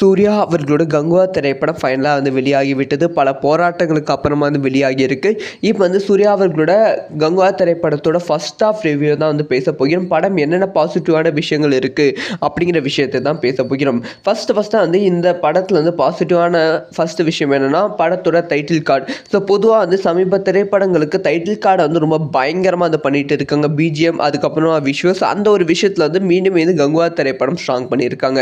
சூர்யா அவர்களோட கங்குவா திரைப்படம் ஃபைனலாக வந்து வெளியாகிவிட்டது பல போராட்டங்களுக்கு அப்புறமா வந்து வெளியாகி இருக்கு. இப்போ வந்து சூர்யா அவர்களோட கங்குவா திரைப்படத்தோட ஃபர்ஸ்ட் ஆஃப் ரிவ்யூ தான் வந்து பேச போகிறோம். படம் என்னென்ன பாசிட்டிவான விஷயங்கள் இருக்குது அப்படிங்கிற விஷயத்தை தான் பேச போகிறோம். ஃபஸ்ட்டு ஃபஸ்ட்டாக வந்து இந்த படத்தில் வந்து பாசிட்டிவான ஃபஸ்ட்டு விஷயம் என்னென்னா படத்தோட டைட்டில் கார்டு ஸோ பொதுவாக வந்து சமீப திரைப்படங்களுக்கு டைட்டில் கார்டை வந்து ரொம்ப பயங்கரமாக அதை பண்ணிட்டு இருக்காங்க. பிஜிஎம் அதுக்கப்புறமா விஷுவல்ஸ் அந்த ஒரு விஷயத்தில் வந்து மீண்டும் மீண்டும் கங்குவா திரைப்படம் ஸ்ட்ராங் பண்ணியிருக்காங்க.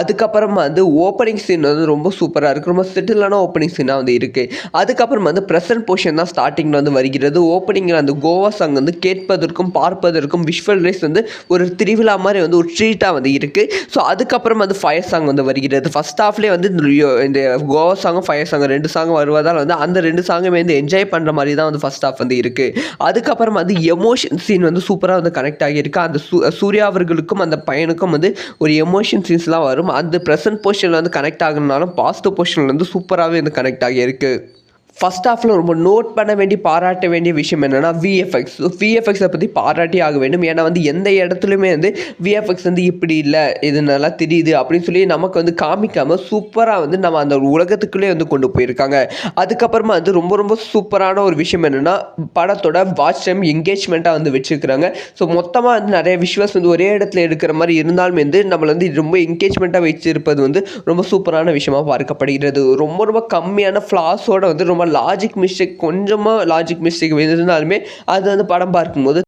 அதுக்கப்புறமா வந்து ஓப்பனிங் சீன் வந்து ரொம்ப சூப்பராக இருக்குது ரொம்ப செட்டிலான ஓப்பனிங் சீனாக வந்து இருக்குது அதுக்கப்புறம் வந்து ப்ரெசன்ட் போர்ஷன் தான் ஸ்டார்டிங்கில் வந்து வருகிறது. ஓப்பனிங்கில் அந்த கோவா சாங் வந்து கேட்பதற்கும் பார்ப்பதற்கும் விஷுவல் ரைஸ் வந்து ஒரு திருவிழா மாதிரி வந்து ஒரு ட்ரீட்டாக வந்து இருக்குது ஸோ அதுக்கப்புறம் வந்து ஃபயர் சாங் வந்து வருகிறது. ஃபஸ்ட் ஹாஃப்லேயே வந்து இந்த கோவா சாங்கும் ஃபயர் சாங் ரெண்டு சாங் வருவதால் வந்து அந்த ரெண்டு சாங்குமே வந்து என்ஜாய் பண்ணுற மாதிரி தான் வந்து ஃபஸ்ட் ஹாஃப் வந்து இருக்குது அதுக்கப்புறம் வந்து எமோஷன் சீன் வந்து சூப்பராக வந்து கனெக்ட் ஆகியிருக்கு. அந்த சூ சூர்யா அவர்களுக்கும் அந்த பையனுக்கும் வந்து ஒரு எமோஷன் சீன்ஸ்லாம் வரும். அந்த ப்ரெசன்ட் பொசிஷனில் வந்து கனெக்ட் ஆகுனாலும் பாசிட்டிவ் பொசிஷன்லேருந்து சூப்பராகவே வந்து கனெக்ட் ஆகியிருக்கு ஃபஸ்ட் ஹாஃபில் ரொம்ப நோட் பண்ண வேண்டி பாராட்ட வேண்டிய விஷயம் என்னென்னா விஎஃப்எக்ஸ் விஎஃப்எக்ஸை பற்றி பாராட்டி ஆக வேண்டும். ஏன்னா வந்து எந்த இடத்துலையுமே வந்து விஎஃப்எக்ஸ் வந்து இப்படி இல்லை இது நல்லா தெரியுது அப்படின்னு சொல்லி நமக்கு வந்து காமிக்காமல் சூப்பராக வந்து நம்ம அந்த உலகத்துக்குள்ளே வந்து கொண்டு போயிருக்காங்க. அதுக்கப்புறமா வந்து ரொம்ப ரொம்ப சூப்பரான ஒரு விஷயம் என்னென்னா படத்தோட வாட்ச் டைம் என்கேஜ்மெண்ட்டாக வந்து வச்சுருக்கிறாங்க. ஸோ மொத்தமாக வந்து நிறைய விஷுவல்ஸ் வந்து ஒரே இடத்துல எடுக்கிற மாதிரி இருந்தாலும் வந்து நம்மளை வந்து ரொம்ப என்கேஜ்மெண்ட்டாக வச்சிருப்பது வந்து ரொம்ப சூப்பரான விஷயமாக பார்க்கப்படுகிறது. ரொம்ப ரொம்ப கம்மியான ஃப்ளாஸோட வந்து ரொம்ப லாஜிக் மிஸ்டேக் கொஞ்சமாக லாஜிக் மிஸ்டேக் இருந்தாலுமே அது வந்து படம் பார்க்கும்போது